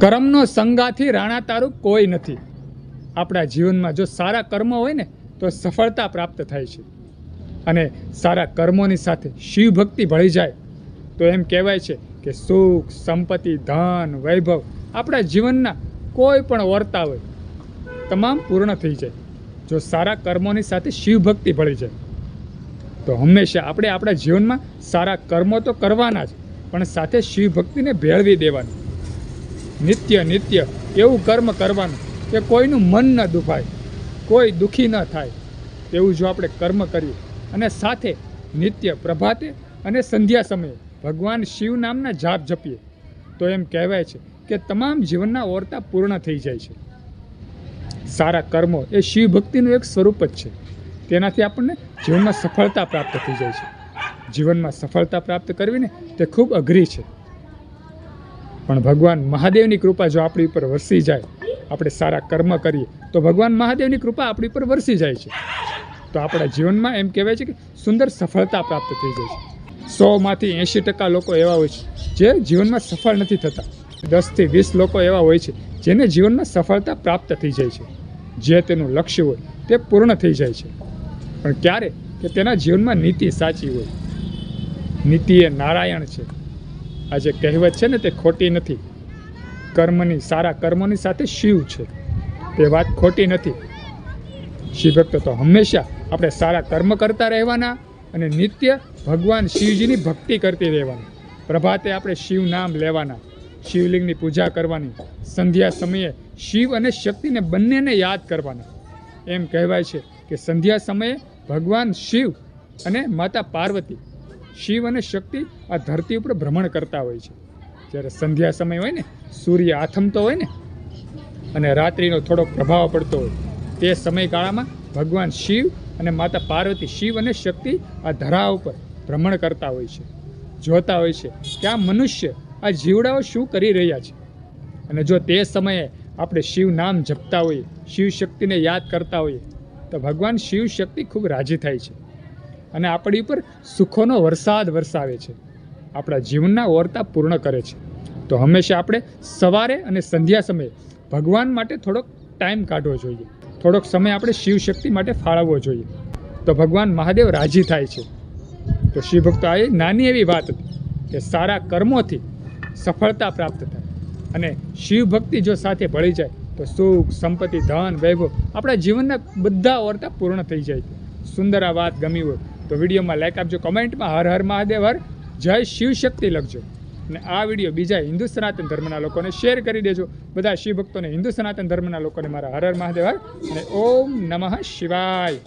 કર્મનો સંગાથી રાણા તારું કોઈ નથી. આપણા જીવનમાં જો સારા કર્મ હોય ને, તો સફળતા પ્રાપ્ત થાય છે. અને સારા કર્મોની સાથે શિવ ભક્તિ ભળી જાય. તો એમ કહેવાય છે કે સુખ, સંપત્તિ, ધન, વૈભવ આપણા જીવનના કોઈ પણ વર્તા હોય, તમામ પૂર્ણ થઈ જાય. જો સારા કર્મોની સાથે શિવ ભક્તિ ભળી જાય, તો હંમેશા આપણે આપણા જીવનમાં સારા કર્મો તો કરવાના જ, પણ સાથે શિવ ભક્તિને ભેળવી દેવાની. નિત્ય નિત્ય. એવું કર્મ કરવાનું કે કોઈનું મન ન દુભાય, કોઈ દુઃખી ન થાય. તેવું જો આપણે કર્મ કરીએ અને સાથે નિત્ય પ્રભાતે અને સંધ્યા સમયે ભગવાન શિવ નામના જાપ જપીએ, તો એમ કહેવાય છે કે તમામ જીવનના ઓરતા પૂર્ણ થઈ જાય છે. સારા કર્મો એ શિવ ભક્તિનું એક સ્વરૂપ જ છે. તેનાથી આપણને જીવનમાં સફળતા પ્રાપ્ત થઈ જાય છે. જીવનમાં સફળતા પ્રાપ્ત કરવી ને તે ખૂબ અઘરી છે. પણ ભગવાન મહાદેવની કૃપા જો આપણી ઉપર વરસી જાય, આપણે સારા કર્મ કરીએ, તો ભગવાન મહાદેવની કૃપા આપણી ઉપર વરસી જાય છે. તો આપણા જીવનમાં એમ કહેવાય છે કે સુંદર સફળતા પ્રાપ્ત થઈ જાય છે. સોમાંથી એંશી ટકા લોકો એવા હોય છે જે જીવનમાં સફળ નથી થતા. દસથી વીસ લોકો એવા હોય છે જેને જીવનમાં સફળતા પ્રાપ્ત થઈ જાય છે. જે તેનું લક્ષ્ય હોય તે પૂર્ણ થઈ જાય છે. પણ ક્યારે? કે તેના જીવનમાં નીતિ સાચી હોય. નીતિ એ નારાયણ છે. આ જે કહેવત છે ને તે ખોટી નથી. કર્મની, સારા કર્મોની સાથે શિવ છે. તે વાત ખોટી નથી. શિવભક્તો તો હંમેશા આપણે સારા કર્મ કરતા રહેવાના અને નિત્ય ભગવાન શિવજીની ભક્તિ કરતી રહેવાની. પ્રભાતે આપણે શિવ નામ લેવાના. શિવલિંગની પૂજા કરવાની. સંધ્યા સમયે શિવ અને શક્તિને બંનેને યાદ કરવાના. એમ કહેવાય છે કે સંધ્યા સમયે ભગવાન શિવ અને માતા પાર્વતી શિવ અને શક્તિ આ ધરતી ઉપર ભ્રમણ કરતા હોય છે. જ્યારે સંધ્યા સમય હોય ને, સૂર્ય આથમતો હોય ને, અને રાત્રિનો થોડોક પ્રભાવ પડતો હોય, તે સમયગાળામાં ભગવાન શિવ અને માતા પાર્વતી શિવ અને શક્તિ આ ધરા ઉપર ભ્રમણ કરતા હોય છે. જોતા હોય છે કે આ મનુષ્ય આ જીવડાઓ શું કરી રહ્યા છે. અને જો તે સમયે આપણે શિવ નામ જપતા હોઈએ, શિવ શક્તિને યાદ કરતા હોઈએ, તો ભગવાન શિવ શક્તિ ખૂબ રાજી થાય છે. અને આપણી ઉપર સુખોનો વરસાદ વરસાવે છે. આપણા જીવનના ઓરતા પૂર્ણ કરે છે. તો હંમેશા આપણે સવારે અને સંધ્યા સમયે ભગવાન માટે થોડોક ટાઈમ કાઢવો જોઈએ. થોડોક સમય આપણે શિવ શક્તિ માટે ફાળવવો જોઈએ. તો ભગવાન મહાદેવ રાજી થાય છે. તો શિવ ભક્તો આ નાની એવી વાત હતી કે સારા કર્મોથી સફળતા પ્રાપ્ત થાય. અને શિવ ભક્તિ જો સાથે ભળી જાય, તો સુખ, સંપત્તિ, ધન, વૈભવ આપણા જીવનના બધા ઓરતા પૂર્ણ થઈ જાય છે. સુંદર આ વાત ગમી હોય તો વિડીયોમાં લાઇક આપજો, કમેન્ટમાં હર હર મહાદેવ હર જય શિવ શક્તિ લખજો. અને આ વીડિયો બીજા હિન્દુ સનાતન ધર્મના લોકોને શેર કરી દેજો. બધા શિવ ભક્તોને હિન્દુ સનાતન ધર્મના લોકોને મારા હર હર મહાદેવ હર અને ઓમ નમઃ શિવાય.